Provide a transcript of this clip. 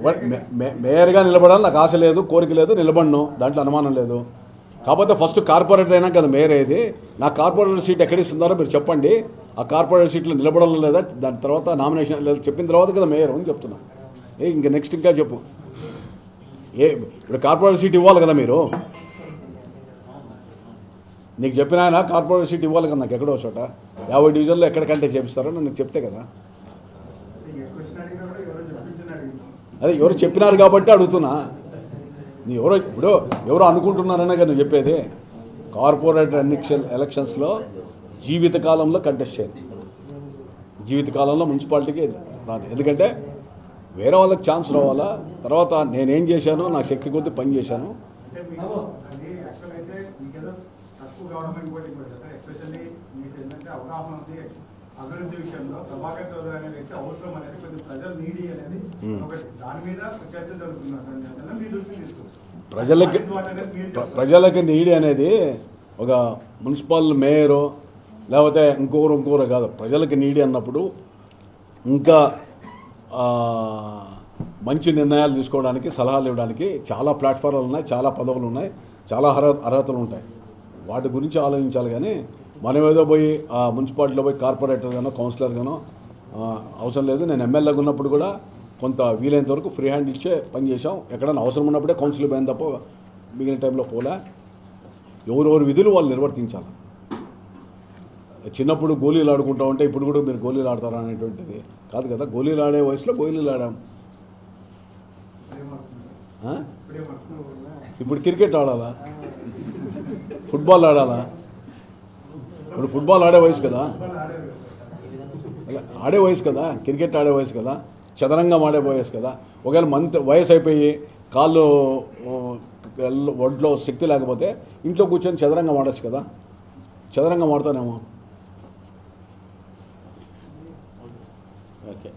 But మే- మేయర్గా నిలబడాలి నాకు ఆశ లేదు కోరిక లేదు నిలబడను దాంట్లో అనుమానం లేదు. కాకపోతే ఫస్ట్ కార్పొరేటర్ అయినా కదా మేయర్ అయ్యేది. నా కార్పొరేటర్ సీట్ ఎక్కడ ఇస్తున్నారో మీరు చెప్పండి. ఆ కార్పొరేటర్ సీట్లో నిలబడాలి లేదా? దాని తర్వాత నామినేషన్ లేదా చెప్పిన తర్వాత కదా మేయర్ అని చెప్తున్నా. ఏ ఇంకా నెక్స్ట్ ఇంకా చెప్పు. ఏ ఇప్పుడు కార్పొరేటర్ సీట్ ఇవ్వాలి కదా మీరు? నీకు చెప్పిన ఆయన కార్పొరేటర్ సీట్ ఇవ్వాలి కదా నాకు ఎక్కడో చోట. యాభై డివిజన్లో ఎక్కడికంటే చేపిస్తారో నన్ను చెప్తే కదా. అదే ఎవరు చెప్పినారు కాబట్టి అడుగుతున్నా. నీ ఎవరో ఇప్పుడు ఎవరో అనుకుంటున్నారనే కదా నువ్వు చెప్పేది. కార్పొరేటర్ ఎన్నిక్షన్ ఎలక్షన్స్లో జీవితకాలంలో కంటెస్ట్ చేయాలి. జీవితకాలంలో మున్సిపాలిటీకి రాదు ఎందుకంటే వేరే వాళ్ళకి ఛాన్స్ రావాలా? తర్వాత నేనేం చేశాను నా శక్తి కొద్ది పని చేశాను. అవగాహన అభివృద్ధి విషయంలో ప్రభాకర్ చౌదరి అనే వ్యక్తి అవసరం అనేది కొద్ది ప్రజలు నీడి అనేది. ఒకటి. దాని మీద చర్చ జరుగుతున్నారు. మీ దృష్టికి తీసుకొచ్చు ప్రజలకి ప్ర- ప్రజలకి నీడి అనేది ఒక మున్సిపల్ మేయరు లేకపోతే ఇంకొకరు ఇంకొకరు కాదు. ప్రజలకి నీడి అన్నప్పుడు ఇంకా మంచి నిర్ణయాలు తీసుకోవడానికి సలహాలు ఇవ్వడానికి చాలా ప్లాట్ఫారాలు ఉన్నాయి చాలా పదవులు ఉన్నాయి చాలా అర్హ అర్హతలు ఉంటాయి. వాటి గురించి ఆలోచించాలి కానీ మనం ఏదో పోయి ఆ మున్సిపాలిటీలో పోయి కార్పొరేటర్ గానో కౌన్సిలర్ గానో అవసరం లేదు. నేను ఎమ్మెల్యేగా ఉన్నప్పుడు కూడా కొంత వీలైనంత వరకు ఫ్రీ హ్యాండ్ ఇచ్చే పని చేసాం ఎక్కడైనా అవసరం ఉన్నప్పుడే కౌన్సిల్ పోయిన తప్ప మిగిలిన టైంలో పోలే. ఎవరెవరి విధులు వాళ్ళు నిర్వర్తించాలి. చిన్నప్పుడు గోళీలు ఆడుకుంటా ఉంటే ఇప్పుడు కూడా మీరు గోళీలు ఆడతారా అనేటువంటిది కాదు కదా. గోళీలు ఆడే వయసులో గోళీలు ఆడాం? ఇప్పుడు క్రికెట్ ఆడాలా? ఫుట్బాల్ ఆడాలా? ఇప్పుడు ఫుట్బాల్ ఆడే వయసు కదా? ఆడే వయసు కదా? క్రికెట్ ఆడే వయసు కదా? చదరంగం ఆడే వయసు కదా? ఒకవేళ మంత్ వయసు అయిపోయి కాళ్ళు ఓ, ఒంట్లో శక్తి లేకపోతే ఇంట్లో కూర్చొని చదరంగం ఆడచ్చు కదా? చదరంగం ఆడతానేమో. ఓకే.